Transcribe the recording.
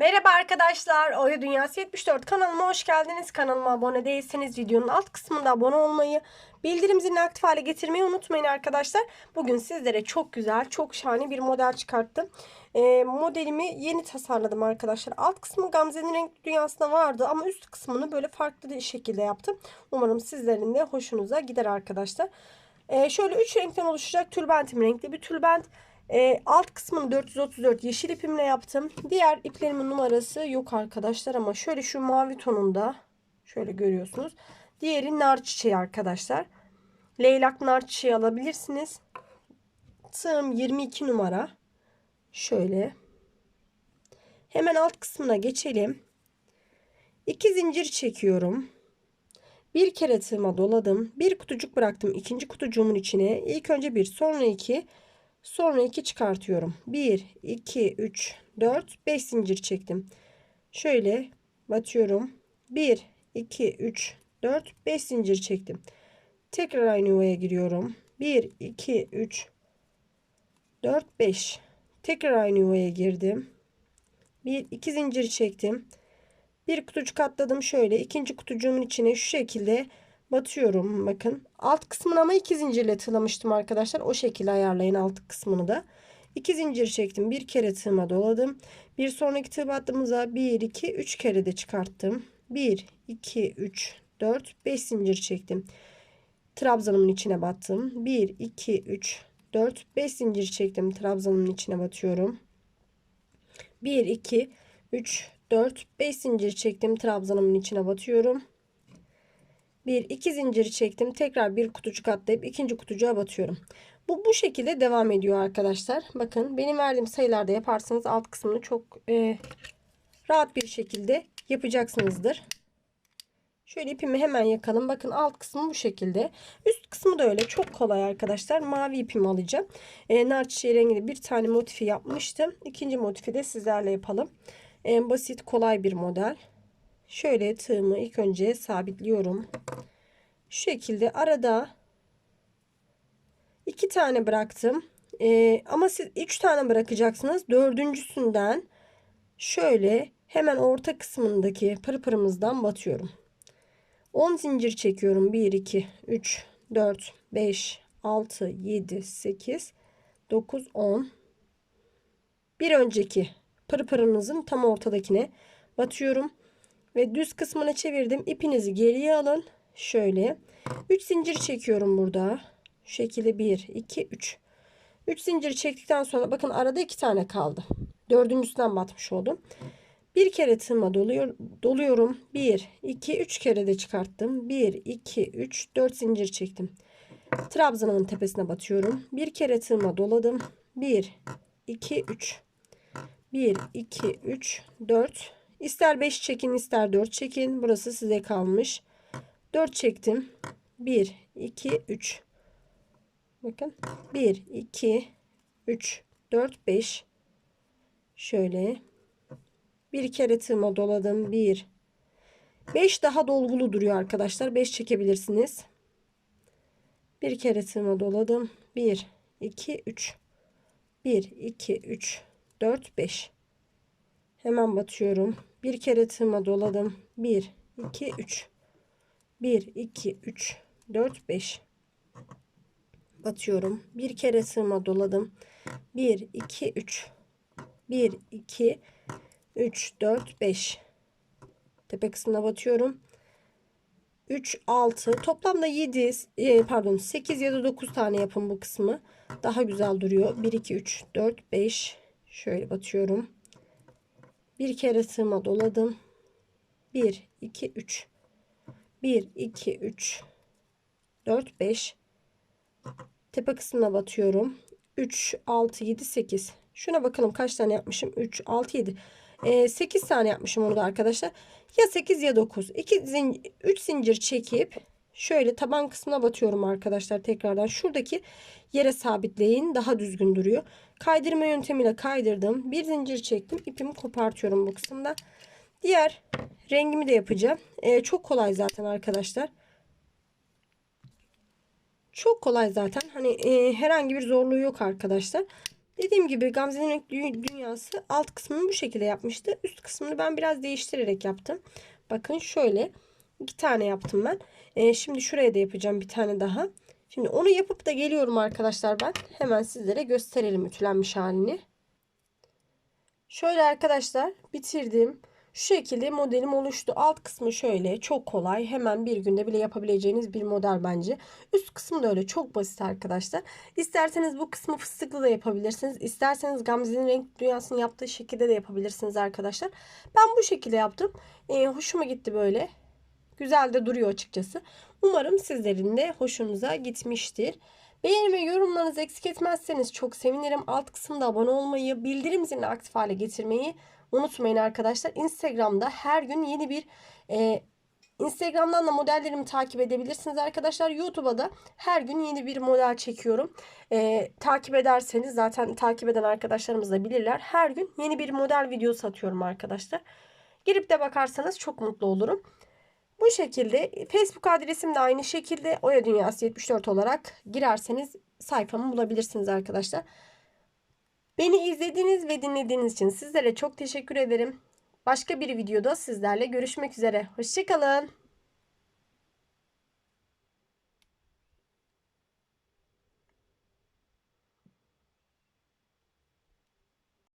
Merhaba arkadaşlar. Oya Dünyası 74 kanalıma hoş geldiniz. Kanalıma abone değilseniz videonun alt kısmında abone olmayı, bildirim zilini aktif hale getirmeyi unutmayın arkadaşlar. Bugün sizlere çok güzel, çok şahane bir model çıkarttım. Ee, modelimi yeni tasarladım arkadaşlar. Alt kısmı Gamze'nin renkli dünyasında vardı ama üst kısmını böyle farklı bir şekilde yaptım. Umarım sizlerin de hoşunuza gider arkadaşlar. Ee, şöyle 3 renkten oluşacak tülbentim renkli bir tülbent. E, alt kısmını 434 yeşil ipimle yaptım. Diğer iplerimin numarası yok arkadaşlar ama şöyle şu mavi tonunda şöyle görüyorsunuz. Diğeri nar çiçeği arkadaşlar. Leylak nar çiçeği alabilirsiniz. Tığım 22 numara. Şöyle. Hemen alt kısmına geçelim. 2 zincir çekiyorum. Bir kere tığıma doladım. Bir kutucuk bıraktım ikinci kutucuğumun içine. İlk önce bir sonra iki Sonra 2 çıkartıyorum. 1, 2, 3, 4, 5 zincir çektim. Şöyle batıyorum. 1, 2, 3, 4, 5 zincir çektim. Tekrar aynı yuvaya giriyorum. 1, 2, 3, 4, 5. Tekrar aynı yuvaya girdim. 1, 2 zincir çektim. Bir kutucuk atladım şöyle. ikinci kutucuğumun içine şu şekilde batıyorum. Bakın alt kısmını ama iki zincirle tığlamıştım arkadaşlar. O şekilde ayarlayın alt kısmını da. İki zincir çektim. Bir kere tığıma doladım. Bir sonraki tığ battığımıza 1, 2, 3 kere de çıkarttım. 1, 2, 3, 4, 5 zincir çektim. Trabzanımın içine battım. 1, 2, 3, 4, 5 zincir çektim. Trabzanımın içine batıyorum. 1, 2, 3, 4, 5 zincir çektim. Trabzanımın içine batıyorum. Bir iki zincir çektim. Tekrar bir kutucuk atlayıp ikinci kutucuğa batıyorum. Bu bu şekilde devam ediyor arkadaşlar. Bakın benim verdiğim sayılarda yaparsanız alt kısmını çok e, rahat bir şekilde yapacaksınızdır. Şöyle ipimi hemen yakalım. Bakın alt kısmı bu şekilde. Üst kısmı da öyle. Çok kolay arkadaşlar. Mavi ipimi alacağım. E, nar çiçeği renginde bir tane motifi yapmıştım. İkinci motifi de sizlerle yapalım. E, basit kolay bir model. Şöyle tığımı ilk önce sabitliyorum. Şu şekilde arada iki tane bıraktım. Ee, ama siz üç tane bırakacaksınız. Dördüncüsünden şöyle hemen orta kısmındaki pırpırımızdan batıyorum. 10 zincir çekiyorum. 1, 2, 3, 4, 5, 6, 7, 8, 9, 10. Bir önceki pırpırınızın tam ortadakine batıyorum. Ve düz kısmına çevirdim. İpinizi geriye alın. Şöyle. 3 zincir çekiyorum burada. Şu şekilde 1, 2, 3. 3 zincir çektikten sonra bakın arada 2 tane kaldı. Dördüncüsünden batmış oldum. Bir kere tığıma doluyor, doluyorum. 1, 2, 3 kere de çıkarttım. 1, 2, 3, 4 zincir çektim. Trabzanımın tepesine batıyorum. Bir kere tığıma doladım. 1, 2, 3. 1, 2, 3, 4. İster 5 çekin ister 4 çekin. Burası size kalmış. 4 çektim. 1, 2, 3. Bakın. 1, 2, 3, 4, 5. Şöyle. Bir kere tığıma doladım. 1. 5 daha dolgulu duruyor arkadaşlar. 5 çekebilirsiniz. Bir kere tığıma doladım. 1, 2, 3. 1, 2, 3, 4, 5. Hemen batıyorum. Bir kere tığıma doladım. 1, 2, 3. 1, 2, 3, 4, 5. Batıyorum. Bir kere tığıma doladım. 1, 2, 3. 1, 2, 3, 4, 5. Tepe kısmına batıyorum. 3, 6. Toplamda 7, e, pardon 8 ya da 9 tane yapın bu kısmı. Daha güzel duruyor. 1, 2, 3, 4, 5. Şöyle batıyorum. Bir kere tığıma doladım. 1, 2, 3. 1, 2, 3, 4, 5. Tepe kısmına batıyorum. 3, 6, 7, 8. Şuna bakalım kaç tane yapmışım. 3, 6, 7. Ee, 8 tane yapmışım onu da arkadaşlar. Ya 8 ya 9. 2 zin 3 zincir çekip şöyle taban kısmına batıyorum arkadaşlar tekrardan. Şuradaki yere sabitleyin. Daha düzgün duruyor. Kaydırma yöntemiyle kaydırdım. Bir zincir çektim. İpimi kopartıyorum bu kısımda. Diğer rengimi de yapacağım. Ee, çok kolay zaten arkadaşlar. Çok kolay zaten. Hani e, herhangi bir zorluğu yok arkadaşlar. Dediğim gibi Gamze'nin dünyası alt kısmını bu şekilde yapmıştı. Üst kısmını ben biraz değiştirerek yaptım. Bakın şöyle iki tane yaptım ben. Ee, şimdi şuraya da yapacağım bir tane daha. Şimdi onu yapıp da geliyorum arkadaşlar ben. Hemen sizlere gösterelim ütülenmiş halini. Şöyle arkadaşlar bitirdim. Şu şekilde modelim oluştu. Alt kısmı şöyle çok kolay. Hemen bir günde bile yapabileceğiniz bir model bence. Üst kısmı da öyle çok basit arkadaşlar. İsterseniz bu kısmı fıstıklı da yapabilirsiniz. İsterseniz Gamze'nin renk dünyasını yaptığı şekilde de yapabilirsiniz arkadaşlar. Ben bu şekilde yaptım. Ee, hoşuma gitti böyle. Güzel de duruyor açıkçası. Umarım sizlerin de hoşunuza gitmiştir. Beğeni ve yorumlarınızı eksik etmezseniz çok sevinirim. Alt kısımda abone olmayı, bildirim zilini aktif hale getirmeyi unutmayın arkadaşlar. Instagram'da her gün yeni bir e, Instagram'dan da modellerimi takip edebilirsiniz arkadaşlar. YouTube'a da her gün yeni bir model çekiyorum. E, takip ederseniz zaten takip eden arkadaşlarımız da bilirler. Her gün yeni bir model videosu atıyorum arkadaşlar. Girip de bakarsanız çok mutlu olurum. Bu şekilde Facebook adresim de aynı şekilde Oya Dünyası 74 olarak girerseniz sayfamı bulabilirsiniz arkadaşlar. Beni izlediğiniz ve dinlediğiniz için sizlere çok teşekkür ederim. Başka bir videoda sizlerle görüşmek üzere. Hoşçakalın.